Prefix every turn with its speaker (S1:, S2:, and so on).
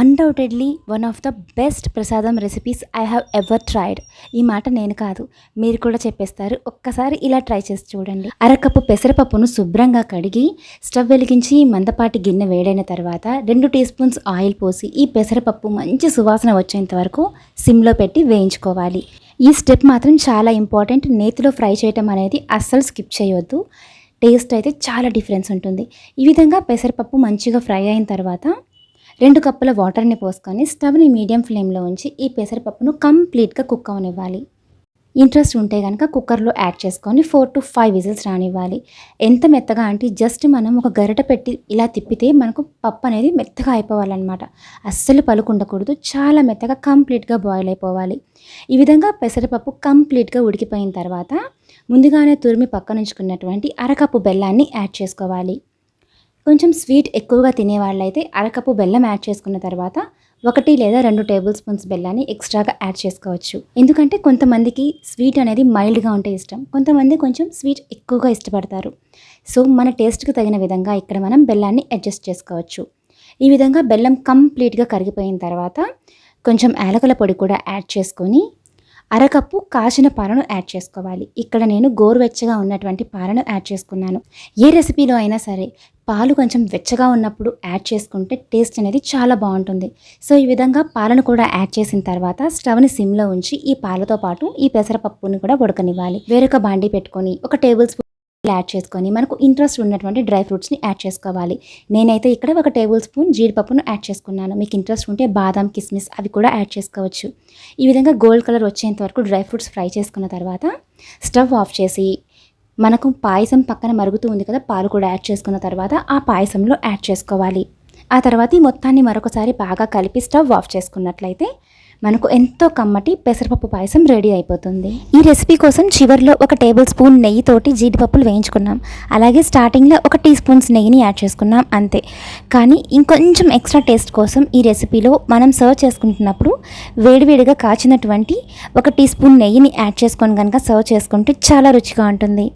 S1: Undoubtedly one of the best prasadam recipes I have ever tried ఈ మాట నేను కాదు మీరు కూడా చెప్పేస్తారు. ఒక్కసారి ఇలా ట్రై చేసి చూడండి. అరకప్పు పెసరపప్పును శుభ్రంగా కడిగి స్టవ్ వెలిగించి మందపాటి గిన్నె వేడైన తర్వాత రెండు టీ స్పూన్స్ ఆయిల్ పోసి ఈ పెసరపప్పు మంచి సువాసన వచ్చేంత వరకు సిమ్లో పెట్టి వేయించుకోవాలి. ఈ స్టెప్ మాత్రం చాలా ఇంపార్టెంట్ నేతిలో ఫ్రై చేయటం అనేది అస్సలు స్కిప్ చేయవద్దు టేస్ట్ అయితే చాలా డిఫరెన్స్ ఉంటుంది. ఈ విధంగా పెసరపప్పు మంచిగా ఫ్రై అయిన తర్వాత రెండు కప్పుల వాటర్ని పోసుకొని స్టవ్ని మీడియం ఫ్లేమ్లో ఉంచి ఈ పెసరపప్పును కంప్లీట్గా కుక్ అవనివ్వాలి. ఇంట్రెస్ట్ ఉంటే కనుక కుక్కర్లో యాడ్ చేసుకొని ఫోర్ టు ఫైవ్ విజిల్స్ రానివ్వాలి. ఎంత మెత్తగా అంటే జస్ట్ మనం ఒక గరిట పెట్టి ఇలా తిప్పితే మనకు పప్పు అనేది మెత్తగా అయిపోవాలన్నమాట. అస్సలు పలుకుండకూడదు చాలా మెత్తగా కంప్లీట్గా బాయిల్ అయిపోవాలి. ఈ విధంగా పెసరపప్పు కంప్లీట్గా ఉడికిపోయిన తర్వాత ముందుగానే తురిమి పక్కనుంచుకున్నటువంటి అరకప్పు బెల్లాన్ని యాడ్ చేసుకోవాలి. కొంచెం స్వీట్ ఎక్కువగా తినే వాళ్ళైతే అరకప్పు బెల్లం యాడ్ చేసుకున్న తర్వాత ఒకటి లేదా రెండు టేబుల్ స్పూన్స్ బెల్లాన్ని ఎక్స్ట్రాగా యాడ్ చేసుకోవచ్చు. ఎందుకంటే కొంతమందికి స్వీట్ అనేది మైల్డ్గా ఉంటే ఇష్టం కొంతమంది కొంచెం స్వీట్ ఎక్కువగా ఇష్టపడతారు. సో మన టేస్ట్కి తగిన విధంగా ఇక్కడ మనం బెల్లాన్ని అడ్జస్ట్ చేసుకోవచ్చు. ఈ విధంగా బెల్లం కంప్లీట్గా కరిగిపోయిన తర్వాత కొంచెం యాలకుల పొడి కూడా యాడ్ చేసుకొని అరకప్పు కాచిన పాలను యాడ్ చేసుకోవాలి. ఇక్కడ నేను గోరువెచ్చగా ఉన్నటువంటి పాలను యాడ్ చేసుకున్నాను. ఏ రెసిపీలో అయినా సరే పాలు కొంచెం వెచ్చగా ఉన్నప్పుడు యాడ్ చేసుకుంటే టేస్ట్ అనేది చాలా బాగుంటుంది. సో ఈ విధంగా పాలను కూడా యాడ్ చేసిన తర్వాత స్టవ్ని సిమ్లో ఉంచి ఈ పాలతో పాటు ఈ పెసరపప్పుని కూడా ఉడకనివ్వాలి. వేరొక బాండీ పెట్టుకొని ఒక టేబుల్ స్పూన్ యాడ్ చేసుకొని మనకు ఇంట్రెస్ట్ ఉన్నటువంటి డ్రై ఫ్రూట్స్ని యాడ్ చేసుకోవాలి. నేనైతే ఇక్కడ ఒక టేబుల్ స్పూన్ జీడిపప్పును యాడ్ చేసుకున్నాను. మీకు ఇంట్రెస్ట్ ఉంటే బాదం కిస్మిస్ అవి కూడా యాడ్ చేసుకోవచ్చు. ఈ విధంగా గోల్డ్ కలర్ వచ్చేంత వరకు డ్రై ఫ్రూట్స్ ఫ్రై చేసుకున్న తర్వాత స్టవ్ ఆఫ్ చేసి మనకు పాయసం పక్కన మరుగుతూ ఉంది కదా పాలు కూడా యాడ్ చేసుకున్న తర్వాత ఆ పాయసంలో యాడ్ చేసుకోవాలి. ఆ తర్వాత ఈ మొత్తాన్ని మరొకసారి బాగా కలిపి స్టవ్ ఆఫ్ చేసుకున్నట్లయితే మనకు ఎంతో కమ్మటి పెసరపప్పు పాయసం రెడీ అయిపోతుంది. ఈ రెసిపీ కోసం చివరిలో ఒక టేబుల్ స్పూన్ నెయ్యితోటి జీడిపప్పులు వేయించుకున్నాం. అలాగే స్టార్టింగ్లో ఒక టీ స్పూన్స్ నెయ్యిని యాడ్ చేసుకున్నాం అంతే. కానీ ఇంకొంచెం ఎక్స్ట్రా టేస్ట్ కోసం ఈ రెసిపీలో మనం సర్వ్ చేసుకుంటున్నప్పుడు వేడివేడిగా కాచినటువంటి ఒక టీ స్పూన్ నెయ్యిని యాడ్ చేసుకొని కనుక సర్వ్ చేసుకుంటే చాలా రుచిగా ఉంటుంది.